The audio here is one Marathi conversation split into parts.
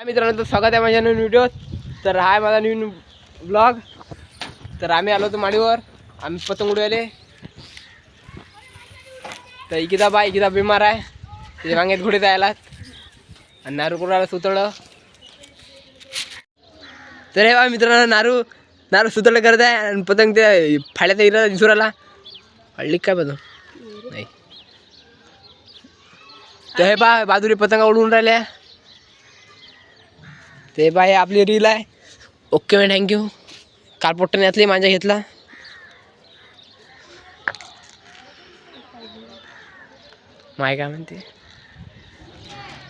हा मित्रांनो तर स्वागत आहे माझ्या नवीन व्हिडिओ तर हा आहे माझा नवीन ब्लॉग तर आम्ही आलो होतो माडीवर. आम्ही पतंग उडवायले तर इकिदा बा इकिदा बिमार आहे. त्याच्या वांग्यात घोडे जायला आणि नारू कुणाला सुतळं तर हे बा मित्रांनो नारू नारू सुतळं करत आहे आणि पतंग ते फाड्यात इरा दिसुराला हल्ली काय पतंग? नाही. तर हे पा बाजूने पतंगा उडवून राहिल्या. ते बा हे आपली रील आहे. ओके मॅम थँक्यू काल पोट्टाने यातली माझ्या घेतला. माय काय म्हणते?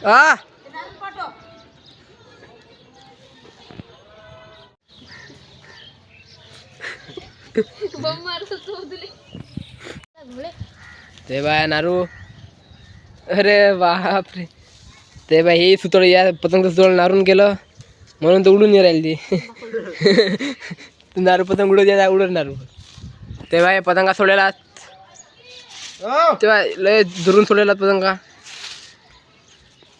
आ! ते बाय नारू. अरे बापरे. ते बाय हे सुतळ या पतंग सुतळ नारून केलं म्हणून तर उडून नाही राहिली ती. नारू पतंग उडत या उडत नारू ते बाय पतंगा सोडलेला तेव्हा लय दुरून सोडलेला पतंगा.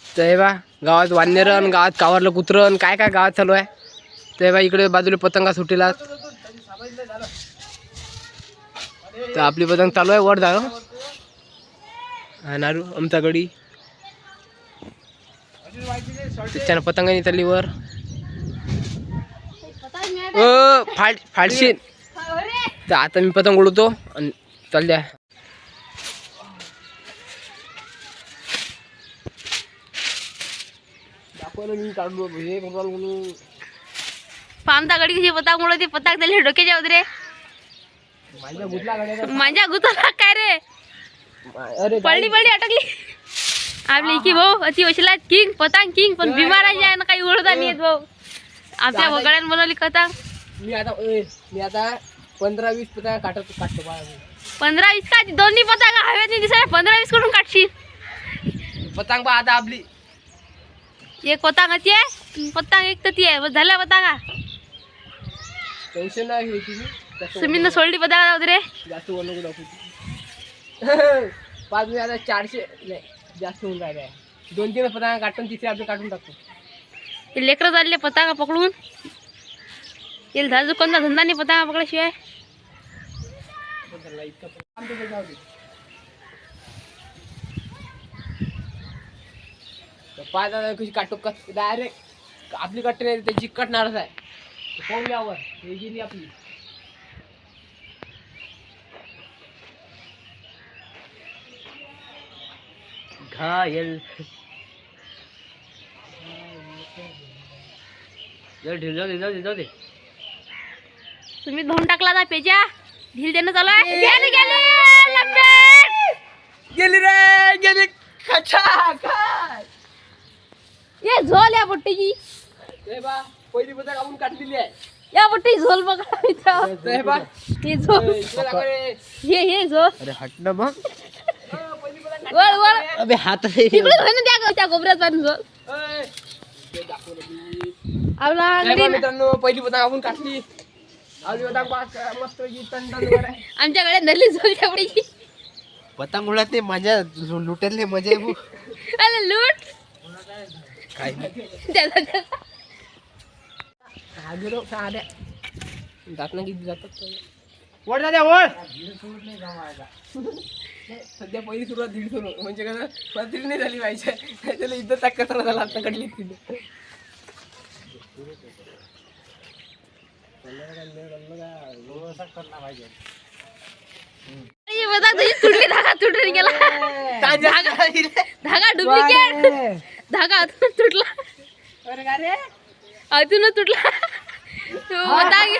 ते बा गावात वानेरण गावात कावरलं कुत्रन काय काय गावात चालू आहे. ते बा इकडे बाजूला पतंगा सुटेला तर आपली पतंग चालू आहे वर जागा हा नारू आमचा गडी. त्याच्यानं पतंगाने चालली वर. अ फाड फाडशीन तर आता मी पतंग उडवतो आणि चाल द्या. हे पामता गडी कशी पताक पताक त्याला डोक्याच्या उदरे माझ्या गुतला गाड्या माझ्या गुताला काय रे? अरे पडली पडली अटकली. आपली की भाऊ अति वशिला किंग पतंग किंग पण बिमार आहे ना काही ओळखता नाही येत भाऊ. आपल्या वगळ्यान बनवली पतंग मी आता ए, मी आता पंधरा वीस पतंग काटत काटतो बाळा. पंधरा वीस का? दोन्ही पतंग हव्यात दिसाय पंधरा वीसकडून काढशील पतंग बा आता आपली. एक पतंग ती आहे पतंग एक तर ती आहे. बस झाल्या पतंगा टेन्शन नाही घ्यायची मी. जास्त सुमीन सोडली पतंग उदरे जास्त वर नको दाखवू. पाच मी आता चारशे नाही जास्त होऊन राहिले. आहे. दोन तीन पतंग काटून तिसरे आपले काढून टाकतो. ते लेकरं चालले पताका पकडून. येईल झाजू कोणता धंदा नाही पताका पकडाशिवाय तर पाच कशी काटतो कस डायरेक्ट आपली कट्टे नाही त्याची कटणारच आहे. तर यावर हे गेली आपली. घायल जाऊ दे जाऊ दे जाऊ दे जाऊ दे तुम्ही धुवून टाकला ना पेजा? ढील देणं चालू आहे गेली गेली गेली रे गेली. खचा काय ये झोल या बुट्टीची. हे बा पहिली पतंग आपण काढलेली आहे. या बुट्टी झोल बघा हे बा हे झोल. हे हे झोल. अरे हट ना मग वळ वळ. अबे हात. तिकडे होय ना त्या त्या गोबऱ्यात पाणी झोल. मित्रांनो पहिली पतंग आपण काढली. आमच्याकडे नल्ली झोल. तेवढीची पतंग उडत नाही माझ्या लुटायला मजा आहे अरे लूट. काय. जात ना किती जातात? वड दाद्या वड सध्या पहिली सुरुवात दीड सुरू म्हणजे कसं पत्री नाही झाली पाहिजे. त्याला इथं कचरा झाला आता कडली तिथे अरे बघा तुझी तुटली धागा तुटून गेला. धागा डुप्लिकेट. धागा आतून तुटला. आतूनच तुटला. तो पतंग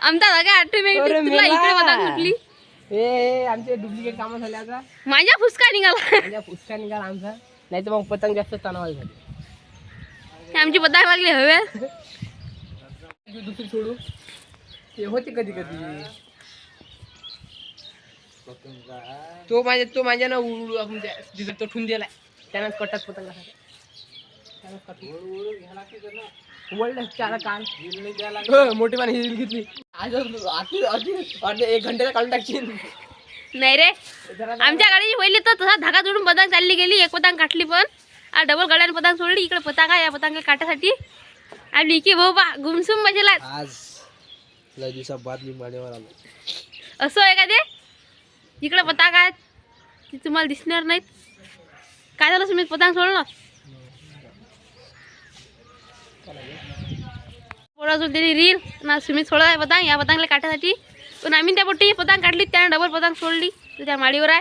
आमचा धागा ऑटोमॅटिक तुटला इकडे तुटली हे आमचे डुप्लिकेट कामं झाले आता. माझ्या फुसका निघाला. माझ्या पुस्तका निघाला आमचा. नाही तर मग पतंग जास्त तणावाला झाली आमची पतंग लागली हव्यात दुसरी सोडू. ते होते कधी कधी. तो माझ्या तो माझ्या ना उडू आपण तिथं तो ठेवून दिलाय. त्यानंच कटात पतंग वळलं त्याला काल हो, मोठी पाणी हिल घेतली. आज अर्धे एक घंट्याला काढून टाकशील. नाही रे. आमच्या गाडीची पहिली तर तसा धागा जोडून पतंग चालली गेली एक पतंग काटली पण. आ डबल गड्याने पतंग सोडली इकडे पताका या पतंग काट्यासाठी. आपली इकी भाऊ बा गुमसुम बसला आज लय दिवसा बाद मी मानेवर आलो. असं आहे का ते? इकडे पताका आहेत. ते तुम्हाला दिसणार नाहीत. काय झालं सुमित? पतंग सोडलं? पोळा सोडली रील ना सुमित सोडत आहे पतंग या पतंगला काटासाठी पण आम्ही त्या पोटी पतंग काढली. त्याने डबल पतंग सोडली. तर त्या माडीवर आहे.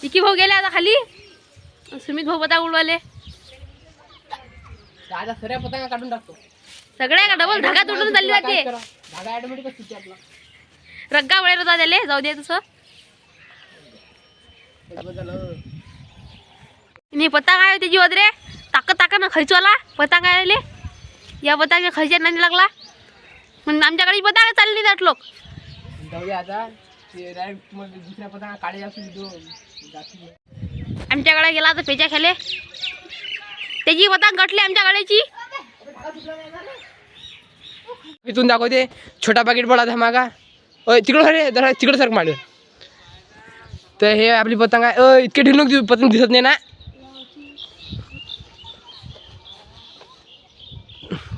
इकी भाऊ गेले आता खाली. सुमित भाऊ पतंग उडवाले. पतंगा काढून टाकतो. सगळ्या का? डबल धागा तुटून चालली जाते. धागा आपला. रग्गा वळेल होता त्याले जाऊ दे तसं. नाही पत्ता काय त्याची वदरे. ताक ताक ना खैचवाला पत्ता काय आले या पताच्या खैच्या नाही लागला. मग आमच्याकडे पताका चालली जात लोक. जाऊ दे आता. ते डायरेक्ट मग दुसऱ्या पतंगा काढे असू दो जाती आमच्याकडे गेला तर पेच्या खेले त्याची पतंग गटली आमच्या गाड्याची इथून दाखवते छोटा पाकिट बडा धमाका. अय तिकडं अरे जरा तिकडं सारखं मांडव तर हे आपली पतंग आहे. अय इतके ढिनूक दिस- पतंग दिसत नाही ना.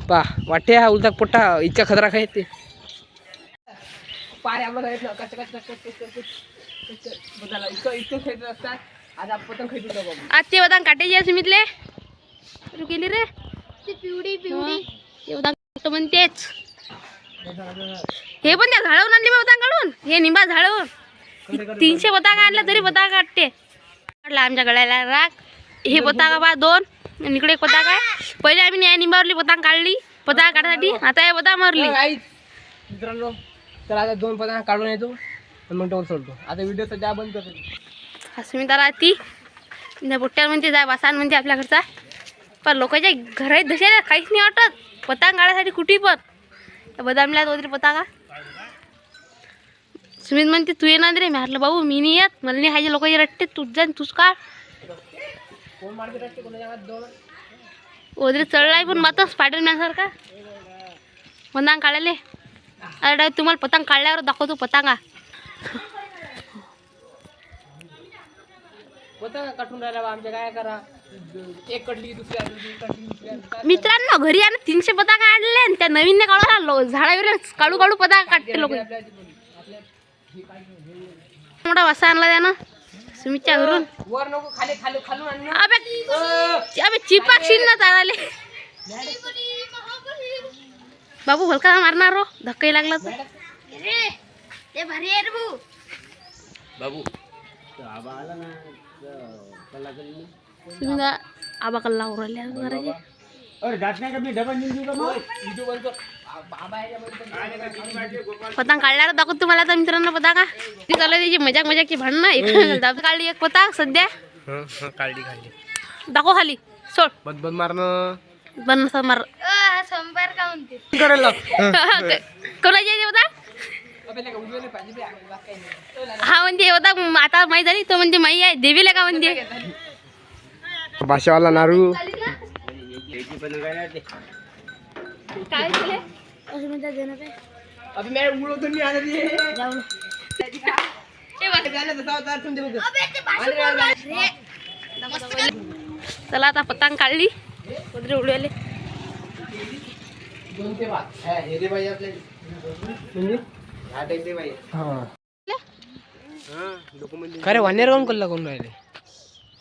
पा वाटे हा उलटा पोट्टा इतका खतरा काय ते. पारे आपलं इतकं खेळत असतात. आज आपण पतंग खेळतो आज ते पतंग काटायची सुमितले गेली रे. पिवडी पिवडी पतंग म्हणतेच. हे पण त्या झाडावरून आणली मी पतंग काढून. हे निंबा झाडावरून. तीनशे पताका आणल्या तरी पताका काढते. काढला आमच्या गळ्याला राग हे पताका बा दोन. आणि इकडे एक पताका आहे. पहिले आम्ही या निंबावरली पतंग काढली. पताका काढण्यासाठी आता हे पताका मारली मित्रांनो तर आता दोन पतंग काढून येतो. आणि मग टोल सोडतो. आता व्हिडिओ सध्या बंद करतो. अस्मिता राहती त्या बुट्ट्यावर म्हणते जाय वासान म्हणते आपल्या घरचा. पण लोकांच्या घरात दशा काहीच नाही वाटत. पतंग काढायसाठी कुठे पण. त्या बदामला वगैरे पतंगा. सुमित म्हणते तू येणार रे. मी म्हटलं भाऊ मी नाही येत. मला नाही हायचे लोकांचे रट्टे. तूच जा तूच काढ. वगैरे चढलाय पण मात्र स्पायडरमॅन सारखा. पतंग काढायले. अरे डाय तुम्हाला पतंग काढल्यावर दाखवतो पतंगा. पतंग काढून राहिला बा? आमच्या काय करा? एक कटली दुसऱ्या दुसरी कटली दुसऱ्या काय? मित्रांनो घरी आणि तीनशे पताका आणले आणि त्या नवीन काढून लो झाडावर काढू काढू पताका काढते लोक. आपल्या आपल्या मोठा वासा आणला त्यानं. सुमितच्या घरून. वर नको खाली खाली खालून आण ना. अबे चिपाक शिन चालाले बाबू भलका मारणार हो. धक्काही लागला तर. बाबू आबा कल्ला उरल्या घराचे व्हिडिओ बंद कर. आ- बाबा आहे याच्यामध्ये. पतंग काढल्यावर दाखवतो तुम्हाला आता मित्रांनो पताका ती चालू त्याची मजाक मजाकची भांडणं एक दाब काढली एक पताक सध्या काढली काढली दाखव खाली सोड बंद बंद मारणं बन मार करायला कोणाची आहे ते पतंग हा म्हणते होता आता माहीत झाली तो म्हणजे माई आहे देवीला का म्हणते भाषावाला नारू. काय अभी मैं उड़ो नहीं आने दिए चला आता पतंग काढली. पदरे उडवले दोन ते हा, दे पाहिजे हा खरे वानेर कोण कल्ला कोण राहिले?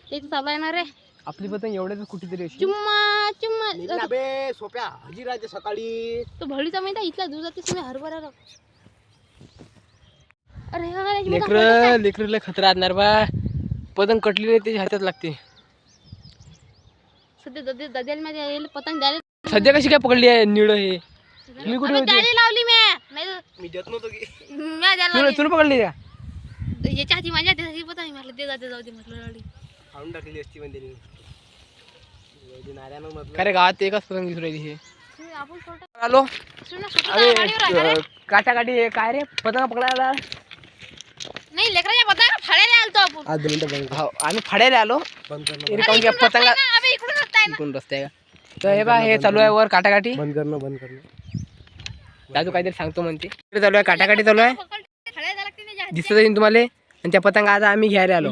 ते तर चालू आहे. ना रे आपली पतंग एवढ्याच कुठेतरी अशी. चुम्मा चुम्मा. बे सोप्या. हजीराच्या सकाळी. तो भळीचा माहिती आहे इथला दूर जाते तुम्ही हरभरा राव. अरे हा याची लेकर लेकरला खतरा असणार बा. पतंग कटली नाही त्याच्या हातात लागते. सध्या ददे दद्याला माझ्या पतंग द्यायला सध्या कशी काय पकडली आहे निळ हे? मी कुठे अबे, होते? द्यायला लावली मी. मी देत नव्हतो की. म्या द्यायला तुला पकडली का? याच्या हाती माझ्या त्याची पतंग म्हटलं दे जाते जाऊ दे म्हटलं लावली खाऊन टाकलेली असती म्हणजे खरे गावात एकच पतंग दिसू राहिली हे. तुम्ही आपण सोडा आलो. सुन ना, सुटू अरे का गाडीवर आहे का रे? काटा काठी हे काय रे? पतंग पकडायला नाही लेकराच्या पतंग फाडायला आलतो आपण. आज दोन मिनिटं बंद हो आम्ही फाडायला आलो. बंद अरे, इकडून पतंग रस्ता आहे ना, अबे, इकडून रस्ता आहे ना. इकडून रस्ते आहे का? तर हे बा हे चालू आहे वर काटाकाठी बंद करणं बंद करणं दादू काहीतरी सांगतो म्हणते. इकडे चालू आहे काटाकाठी चालू आहे. दिसत असेल तुम्हाला. आणि त्या पतंग आज आम्ही घ्यायला आलो.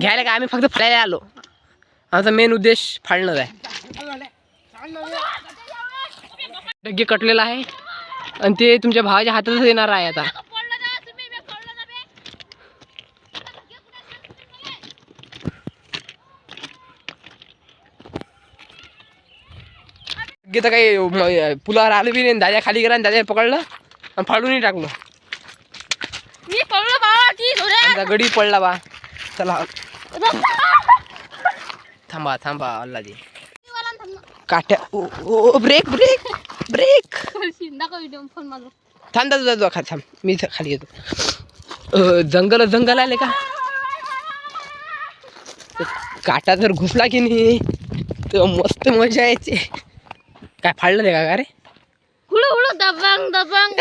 घ्यायला का आम्ही फक्त फळायला आलो. आमचा मेन उद्देश फाळणं आहे. डग्गे कटलेला आहे. आणि ते तुमच्या भावाच्या हातातच येणार आहे आता डग्गे तर काही पुलावर आलं बी नाही दाद्या खाली गेला आणि दाद्या पकडलं आणि फाडूनही टाकलं. मी आमचा गडी पडला बा. चला. थांबा थांबा अल्लाजी. काट्या ओ ओ ब्रेक ब्रेक ब्रेक फोन माझा थांब दादू दादू खा थांब. मी इथं खाली येतो. अ, जंगल जंगल आले का? काटा जर घुसला की नाही तर मस्त मजा येते काय फाडलं ते का? का रे हुळू हुळू दबंग दबंग.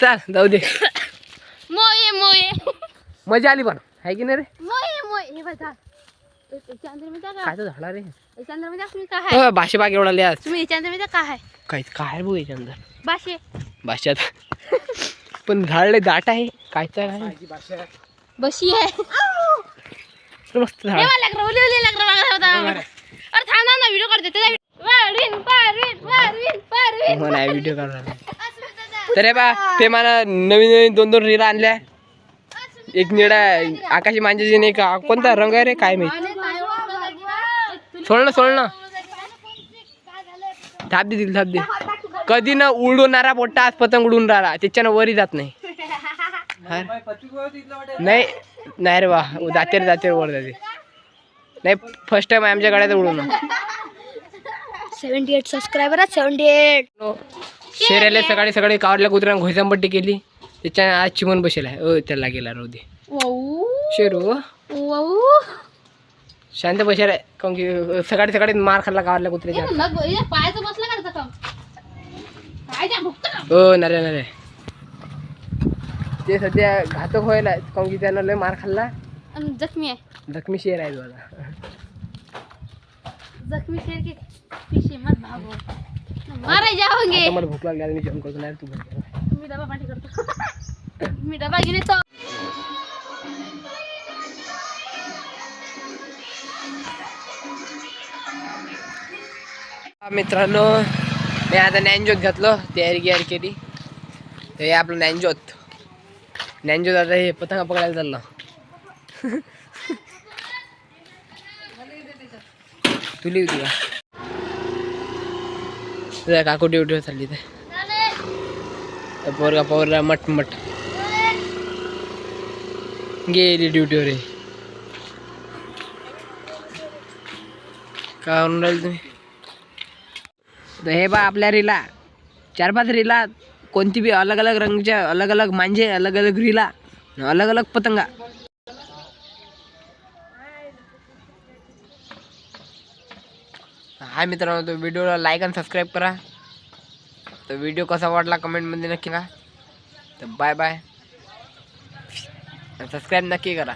चाल जाऊ दे. मोये मोये. मजा आली पण. आहे की नाही रे? मोये हे बघा. काय काय तर झाला रे. तुम्ही काय आहे अ, भाषे बाग एवढा लिहा तुम्ही काय आहे काय काय बघू याच्या अंदर बाशे भाषात पण झाडले दाट आहे. काय तर आहे. बशी आहे. मस्त झाड. हे मला लेकरं, ओली ओली लेकरं बघा होता. अरे थांब ना व्हिडिओ काढते. त्याचा वारीन पारीन मला व्हिडिओ काढणार तर हे बा ते मला नवीन नवीन दोन दोन रील आणल्या. एक निळा आकाशी मांजाची नाही का कोणता रंग आहे रे काय माहीत? सोड ना सोड ना. थाप दे दिल थाप दे. कधी ना उडवणारा मोठा आज पतंग उडून राहिला. त्याच्यानं वरी जात नाही. हा? नाही नाही रे बा जाते रे जाते वर जाते. नाही फर्स्ट टाइम आमच्या गाड्यात उडून सेव्हन्टी एट सबस्क्रायबर आहेत सेव्हन्टी एट शेऱ्याला सकाळी सकाळी कावरल्या कुत्र्यानं घोसांपट्टी केली. त्याच्याने आज चिमण बसेल आहे. ओ त्याला गेला राहू दे. वाऊ. शेरू. वाऊ. शांत बसेल आहे. काऊन की सकाळी सकाळी मार खाल्ला कावरल्या कुत्र्याच्या. पायाचं बसला का? हो नरे नरे. ते सध्या घातक व्हायला काऊन की त्यानं लय मार खाल्ला. जखमी आहे. जखमी शेर आहे तो आता. जखमी शेर के पीछे मत भागो। मारे जाओगे। आता मला भूक लागली आता मी जेवण करतो नाही तू बंद कर. मी डबा पाठी करतो. मी डबा घेऊन येतो. हा, मित्रांनो मी आता ज्ञानज्योत घातलं तयारी गियारी केली. तर हे आपलं ज्ञानज्योत. ज्ञानज्योत आता हे पतंग पकडायला चाललं. तुली होती का? काकू ड्युटीवर चालली ते पोरगा पोरला मट मट गेली ड्युटीवर आहे काय म्हणून राहिले तुम्ही? तर हे बा आपल्या रिला. चार पाच रिला कोणती बी अलग अलग रंगच्या अलग अलग मांजे अलग अलग रिला अलग अलग पतंगा. हाय मित्रांनो तो व्हिडिओला लाईक आणि सबस्क्राईब करा. तर व्हिडिओ कसा वाटला कमेंटमध्ये नक्की का तर बाय बाय सबस्क्राईब नक्की करा.